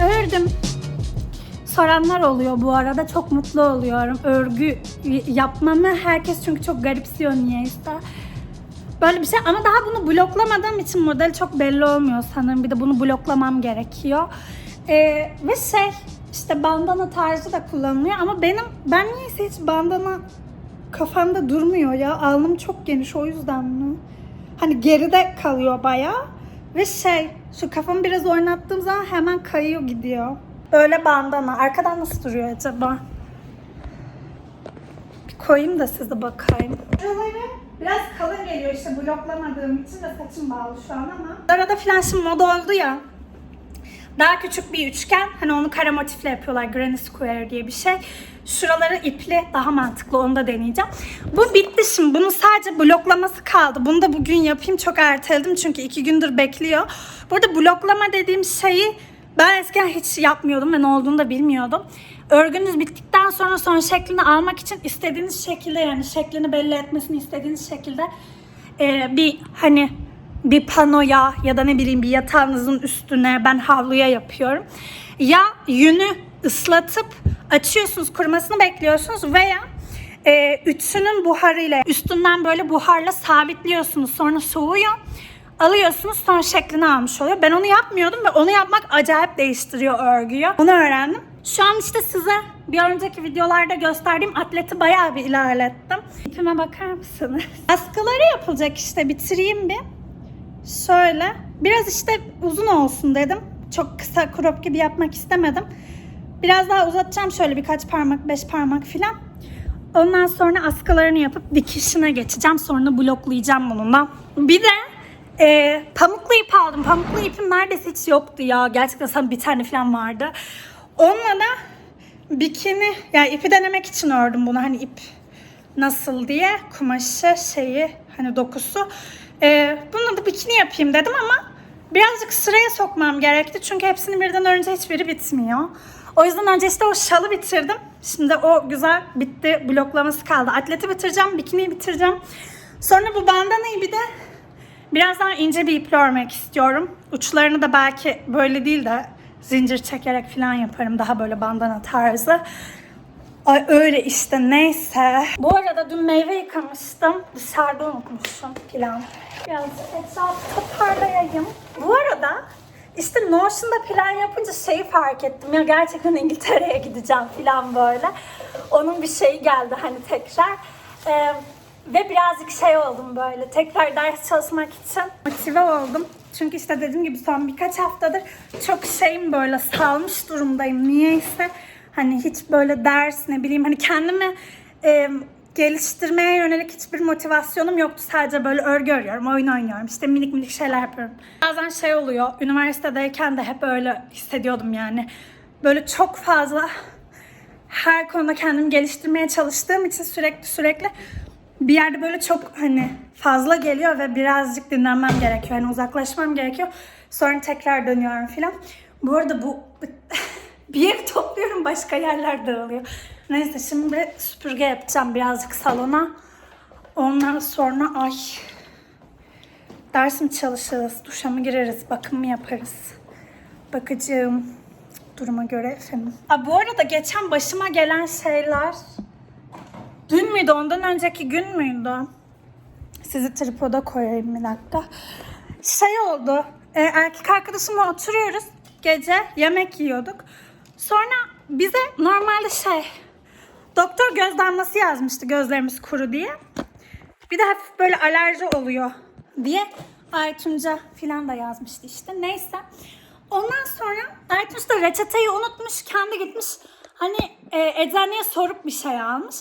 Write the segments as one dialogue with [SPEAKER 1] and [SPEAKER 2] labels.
[SPEAKER 1] Ördüm. Soranlar oluyor bu arada. Çok mutlu oluyorum. Örgü yapmamı herkes çünkü çok garipsiyor niyeyse. Böyle bir şey ama daha bunu bloklamadığım için model çok belli olmuyor sanırım. Bir de bunu bloklamam gerekiyor. Ee, ve şey işte bandana tarzı da kullanılıyor ama benim ben niyeyse hiç bandana kafamda durmuyor ya. Alnım çok geniş o yüzden mi? Hani geride kalıyor bayağı. Ve şey şu kafamı biraz oynattığım zaman hemen kayıyor gidiyor. Böyle bandana. Arkadan nasıl duruyor acaba? Bir koyayım da size bakayım. Şuraları biraz kalın geliyor işte bloklamadığım için de saçım bağlı şu an ama. Arada falan şimdi moda oldu ya. Daha küçük bir üçgen. Hani onu kare motifle yapıyorlar. Granny Square diye bir şey. Şuraları ipli daha mantıklı onu da deneyeceğim. Bu bitti şimdi. Bunun sadece bloklaması kaldı. Bunu da bugün yapayım. Çok erteledim çünkü iki gündür bekliyor. Burada bloklama dediğim şeyi ben eskiden hiç yapmıyordum ve ne olduğunu da bilmiyordum. Örgünüz bittikten sonra son şeklini almak için istediğiniz şekilde yani şeklini belli etmesini istediğiniz şekilde e, bir hani bir panoya ya da ne bileyim bir yatağınızın üstüne ben havluya yapıyorum. Ya yünü ıslatıp açıyorsunuz kurumasını bekliyorsunuz veya e, ütüsünün buharıyla üstünden böyle buharla sabitliyorsunuz sonra soğuyor. Alıyorsunuz sonra şeklini almış oluyor. Ben onu yapmıyordum ve onu yapmak acayip değiştiriyor örgüyü. Onu öğrendim. Şu an işte size bir önceki videolarda gösterdiğim atleti bayağı bir ilerlettim. İpime bakar mısınız? Askıları yapılacak işte bitireyim bir. Şöyle. Biraz işte uzun olsun dedim. Çok kısa crop gibi yapmak istemedim. Biraz daha uzatacağım şöyle birkaç parmak, beş parmak filan. Ondan sonra askılarını yapıp dikişine geçeceğim. Sonra bloklayacağım bununla. Bir de e, pamuklu ip aldım. Pamuklu ipim neredeyse hiç yoktu ya. Gerçekten sana bir tane falan vardı. Onunla da bikini, yani ipi denemek için ördüm bunu. Hani ip nasıl diye kumaşı şeyi hani dokusu. Ee, bununla da bikini yapayım dedim ama birazcık sıraya sokmam gerekti. Çünkü hepsini birden önce hiçbiri bitmiyor. O yüzden önce işte o şalı bitirdim. Şimdi o güzel bitti. Bloklaması kaldı. Atleti bitireceğim, bikiniyi bitireceğim. Sonra bu bandanayı bir de biraz daha ince bir iple örmek istiyorum. Uçlarını da belki böyle değil de zincir çekerek falan yaparım. Daha böyle bandana tarzı. Ay öyle işte neyse. Bu arada dün meyve yıkamıştım. Dışarıda unutmuşum plan. Biraz etrafı toparlayayım. Bu arada işte Notion'da plan yapınca şeyi fark ettim. Ya gerçekten İngiltere'ye gideceğim falan böyle. Onun bir şeyi geldi hani tekrar. Ee, ve birazcık şey oldum böyle. Tekrar ders çalışmak için motive oldum. Çünkü işte dediğim gibi son birkaç haftadır çok şeyim böyle salmış durumdayım. Niyeyse hani hiç böyle ders ne bileyim hani kendimi e, geliştirmeye yönelik hiçbir motivasyonum yoktu. Sadece böyle örgü örüyorum, oyun oynuyorum. işte minik minik şeyler yapıyorum. Bazen şey oluyor. Üniversitedeyken de hep öyle hissediyordum yani. Böyle çok fazla her konuda kendimi geliştirmeye çalıştığım için sürekli sürekli bir yerde böyle çok hani fazla geliyor ve birazcık dinlenmem gerekiyor. Hani uzaklaşmam gerekiyor. Sonra tekrar dönüyorum filan. Bu arada bu bir yeri topluyorum başka yerler dağılıyor. Neyse şimdi süpürge yapacağım birazcık salona. Ondan sonra ay ders mi çalışırız, duşa mı gireriz, bakım mı yaparız? Bakacağım duruma göre efendim. Ha, bu arada geçen başıma gelen şeyler Dün müydü? Ondan önceki gün müydü? Sizi tripoda koyayım bir dakika. Şey oldu. e, erkek arkadaşımla oturuyoruz. Gece yemek yiyorduk. Sonra bize normalde şey doktor göz damlası yazmıştı gözlerimiz kuru diye. Bir de hafif böyle alerji oluyor diye Aytunca filan da yazmıştı işte. Neyse. Ondan sonra Aytunç da reçeteyi unutmuş. Kendi gitmiş hani e, eczaneye sorup bir şey almış.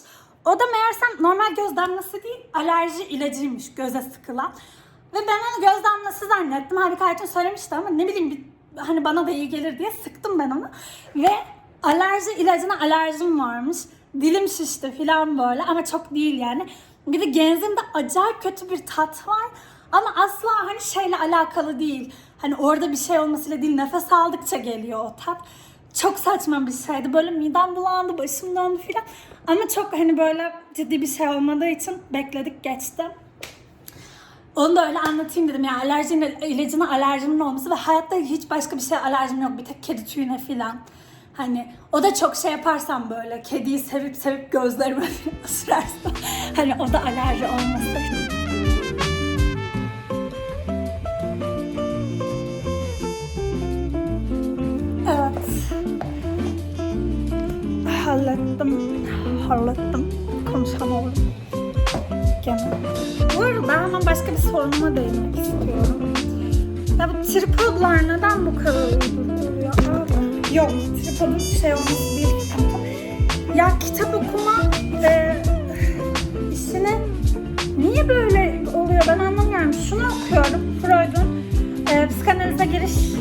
[SPEAKER 1] O da meğersem normal göz damlası değil alerji ilacıymış göze sıkılan. Ve ben onu göz damlası zannettim. Halbuki Aytun söylemişti ama ne bileyim bir, hani bana da iyi gelir diye sıktım ben onu. Ve alerji ilacına alerjim varmış. Dilim şişti falan böyle ama çok değil yani. Bir de genzimde acayip kötü bir tat var. Ama asla hani şeyle alakalı değil. Hani orada bir şey olmasıyla değil nefes aldıkça geliyor o tat. çok saçma bir şeydi. Böyle midem bulandı, başım döndü filan. Ama çok hani böyle ciddi bir şey olmadığı için bekledik geçti. Onu da öyle anlatayım dedim. Yani alerjinin ilacına alerjimin olması ve hayatta hiç başka bir şeye alerjim yok. Bir tek kedi tüyüne filan. Hani o da çok şey yaparsam böyle kediyi sevip sevip gözlerime ısırarsam hani o da alerji olması. Evet. Hallettim. Hallettim. Konuşamadım. Gene. Bu arada hemen başka bir sorunuma değinmek istiyorum. Ya bu tripodlar neden bu kadar? Aa, yok, tripodun şey olması sıkıntı. Ya kitap okuma e, işini niye böyle oluyor ben anlamıyorum. Şunu okuyorum. Freud'un e, psikanalize giriş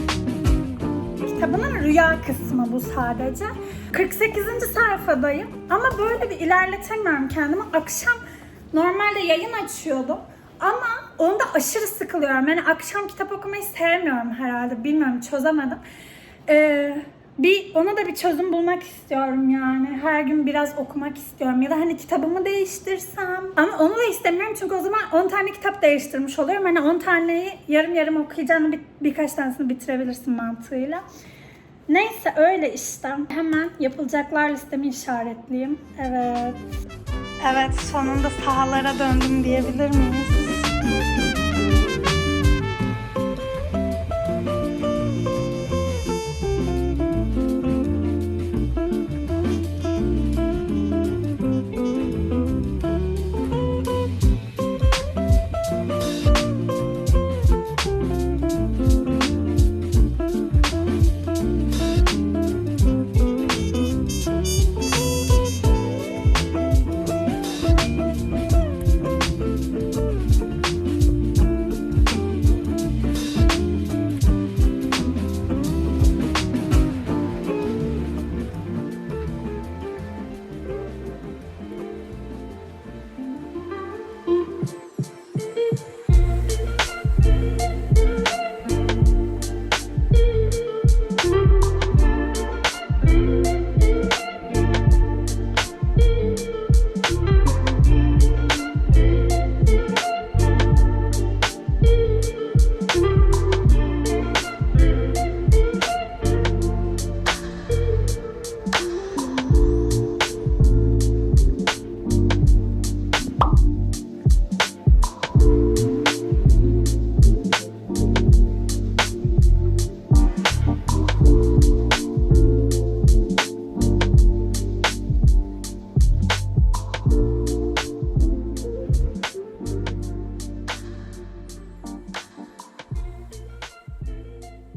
[SPEAKER 1] kitabının rüya kısmı bu sadece. 48. sayfadayım ama böyle bir ilerletemiyorum kendimi. Akşam normalde yayın açıyordum ama onda aşırı sıkılıyorum. Yani akşam kitap okumayı sevmiyorum herhalde. Bilmiyorum çözemedim. Ee, bir ona da bir çözüm bulmak istiyorum yani. Her gün biraz okumak istiyorum ya da hani kitabımı değiştirsem. Ama onu da istemiyorum çünkü o zaman 10 tane kitap değiştirmiş oluyorum. Hani 10 taneyi yarım yarım okuyacağını bir, birkaç tanesini bitirebilirsin mantığıyla. Neyse öyle işte. Hemen yapılacaklar listemi işaretleyeyim. Evet. Evet sonunda sahalara döndüm diyebilir miyiz?